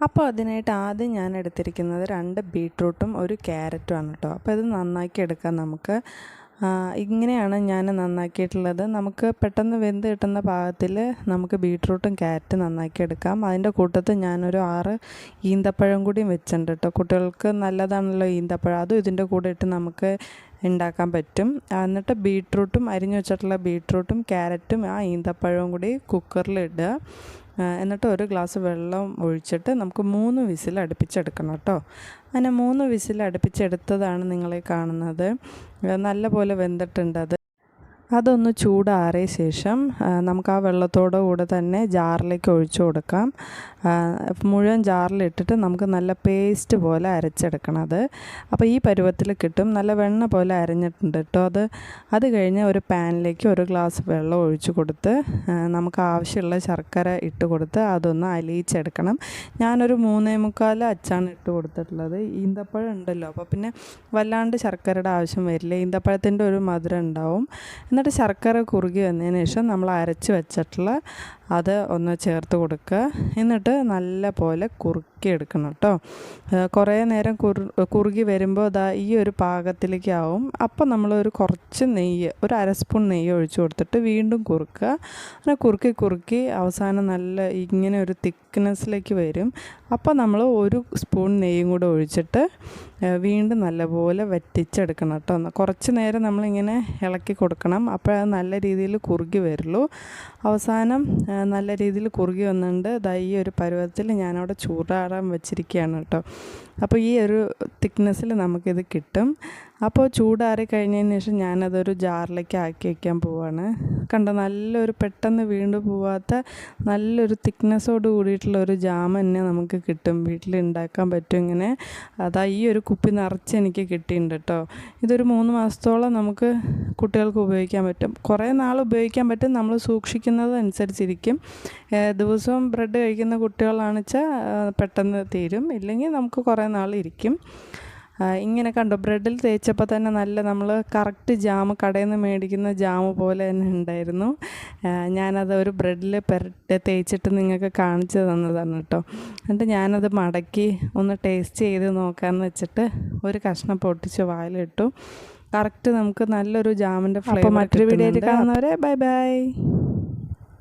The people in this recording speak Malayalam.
അപ്പോൾ അതിനായിട്ട് ആദ്യം ഞാൻ എടുത്തിരിക്കുന്നത് രണ്ട് ബീട്രൂട്ടും ഒരു ക്യാരറ്റുമാണ് കേട്ടോ അപ്പോൾ ഇത് നന്നാക്കി എടുക്കാം നമുക്ക്. ഇങ്ങനെയാണ് ഞാൻ നന്നാക്കിയിട്ടുള്ളത്. നമുക്ക് പെട്ടെന്ന് വെന്ത് കിട്ടുന്ന പാകത്തിൽ നമുക്ക് ബീട്രൂട്ടും ക്യാരറ്റും നന്നാക്കി എടുക്കാം. അതിന്റെ കൂട്ടത്തിൽ ഞാനൊരു ആറ് ഈന്തപ്പഴം കൂടിയും വെച്ചിട്ടുണ്ട് കേട്ടോ കുട്ടികൾക്ക് നല്ലതാണല്ലോ ഈന്തപ്പഴം. അതും ഇതിന്റെ കൂടെ ഇട്ട് നമുക്ക് ഉണ്ടാക്കാൻ പറ്റും. എന്നിട്ട് ബീട്രൂട്ടും അരിഞ്ഞു വെച്ചിട്ടുള്ള ബീട്രൂട്ടും ക്യാരറ്റും ആ ഈന്തപ്പഴവും കൂടി കുക്കറിൽ ഇടുക. എന്നിട്ട് ഒരു ഗ്ലാസ് വെള്ളം ഒഴിച്ചിട്ട് നമുക്ക് മൂന്ന് വിസിൽ അടുപ്പിച്ചെടുക്കണം കേട്ടോ. അങ്ങനെ മൂന്ന് വിസിൽ അടുപ്പിച്ചെടുത്തതാണ് നിങ്ങളെ കാണുന്നത്. നല്ല പോലെ വെന്തിട്ടുണ്ട് അത്. അതൊന്ന് ചൂടാറിയ ശേഷം നമുക്ക് ആ വെള്ളത്തോടെ കൂടെ തന്നെ ജാറിലേക്ക് ഒഴിച്ചു കൊടുക്കാം. മുഴുവൻ ജാറിലിട്ടിട്ട് നമുക്ക് നല്ല പേസ്റ്റ് പോലെ അരച്ചെടുക്കണം അത്. അപ്പോൾ ഈ പരുവത്തിൽ കിട്ടും. നല്ല വെണ്ണ പോലെ അരഞ്ഞിട്ടുണ്ട് കേട്ടോ അത്. അത് കഴിഞ്ഞ് ഒരു പാനിലേക്ക് ഒരു ഗ്ലാസ് വെള്ളം ഒഴിച്ചു കൊടുത്ത് നമുക്ക് ആവശ്യമുള്ള ശർക്കര ഇട്ട് കൊടുത്ത് അതൊന്ന് അലിയിച്ചെടുക്കണം. ഞാനൊരു മൂന്നേ മുക്കാൽ അച്ചാണ് ഇട്ട് കൊടുത്തിട്ടുള്ളത്. ഈന്തപ്പഴം ഉണ്ടല്ലോ. അപ്പോൾ പിന്നെ വല്ലാണ്ട് ശർക്കരയുടെ ആവശ്യം വരില്ല. ഈന്തപ്പഴത്തിന്റെ ഒരു മധുരം ഉണ്ടാവും. എന്നിട്ട് ശർക്കര കുറുകി വന്നതിന് ശേഷം നമ്മൾ അരച്ച് വെച്ചിട്ടുള്ള അത് ഒന്ന് ചേർത്ത് കൊടുക്കുക. എന്നിട്ട് നല്ല പോലെ കുറുക്കി എടുക്കണം കേട്ടോ. കുറേ നേരം കുറു കുറുകി വരുമ്പോൾ ദാ ഈ ഒരു പാകത്തിലേക്ക് ആവും. അപ്പോൾ ഒരു കുറച്ച് നെയ്യ് ഒരു അര സ്പൂൺ നെയ്യ് ഒഴിച്ചു കൊടുത്തിട്ട് വീണ്ടും കുറുക്കുക. അങ്ങനെ കുറുക്കി കുറുക്കി അവസാനം നല്ല ഇങ്ങനെ ഒരു തിക്നെസ്സിലേക്ക് വരും. അപ്പോൾ നമ്മൾ ഒരു സ്പൂൺ നെയ്യും കൂടെ ഒഴിച്ചിട്ട് വീണ്ടും നല്ലപോലെ വറ്റിച്ചെടുക്കണം കേട്ടോ. കുറച്ച് നേരം നമ്മളിങ്ങനെ ഇളക്കി കൊടുക്കണം. അപ്പോൾ അപ്പോഴത് നല്ല രീതിയിൽ കുറുകി വരുള്ളൂ. അവസാനം നല്ല രീതിയിൽ കുറുകി വന്നിട്ടുണ്ട് ദാ ഈ ഒരു പരുവത്തിൽ ഞാനവിടെ ചൂടാറാൻ വെച്ചിരിക്കുകയാണ് കേട്ടോ. അപ്പോൾ ഈ ഒരു തിക്നെസ്സിൽ നമുക്കിത് കിട്ടും. അപ്പോൾ ചൂടാറി കഴിഞ്ഞതിന് ശേഷം ഞാനതൊരു ജാറിലേക്ക് ആക്കി വയ്ക്കാൻ പോവാണ്. കണ്ടോ നല്ലൊരു പെട്ടെന്ന് വീണ്ടു പോവാത്ത നല്ലൊരു തിക്നെസ്സോട് കൂടിയിട്ടുള്ള ഒരു ജാം തന്നെ നമുക്ക് കിട്ടും. വീട്ടിൽ ഉണ്ടാക്കാൻ പറ്റും ഇങ്ങനെ. അതാ ഈ ഒരു കുപ്പി നിറച്ച് എനിക്ക് കിട്ടിയിട്ടുണ്ട് കേട്ടോ ഇതൊരു മൂന്ന് മാസത്തോളം നമുക്ക് കുട്ടികൾക്ക് ഉപയോഗിക്കാൻ പറ്റും. കുറേ നാൾ ഉപയോഗിക്കാൻ പറ്റും. നമ്മൾ സൂക്ഷിക്കുന്നത് അനുസരിച്ചിരിക്കും. ദിവസവും ബ്രെഡ് കഴിക്കുന്ന കുട്ടികളാണെന്ന് വെച്ചാൽ പെട്ടെന്ന് തീരും. ഇല്ലെങ്കിൽ നമുക്ക് കുറേ നാൾ ഇരിക്കും. ഇങ്ങനെ കണ്ടോ ബ്രെഡിൽ തേച്ചപ്പോൾ തന്നെ നല്ല നമ്മൾ കറക്റ്റ് ജാം കടയിൽ നിന്ന് മേടിക്കുന്ന ജാം പോലെ തന്നെ ഉണ്ടായിരുന്നു. ഞാനത് ഒരു ബ്രെഡിൽ പെരട്ട് തേച്ചിട്ട് നിങ്ങൾക്ക് കാണിച്ചു തന്നതാണ് കേട്ടോ. എന്നിട്ട് ഞാനത് മടക്കി ഒന്ന് ടേസ്റ്റ് ചെയ്ത് നോക്കാമെന്ന് വെച്ചിട്ട് ഒരു കഷ്ണം പൊട്ടിച്ച് വായിലിട്ടു. കറക്റ്റ് നമുക്ക് നല്ലൊരു ജാമിന്റെ ഫ്ലേവർ മറ്റൊരു വീഡിയോയിൽ കാണുന്നവരെ ബൈ ബൈ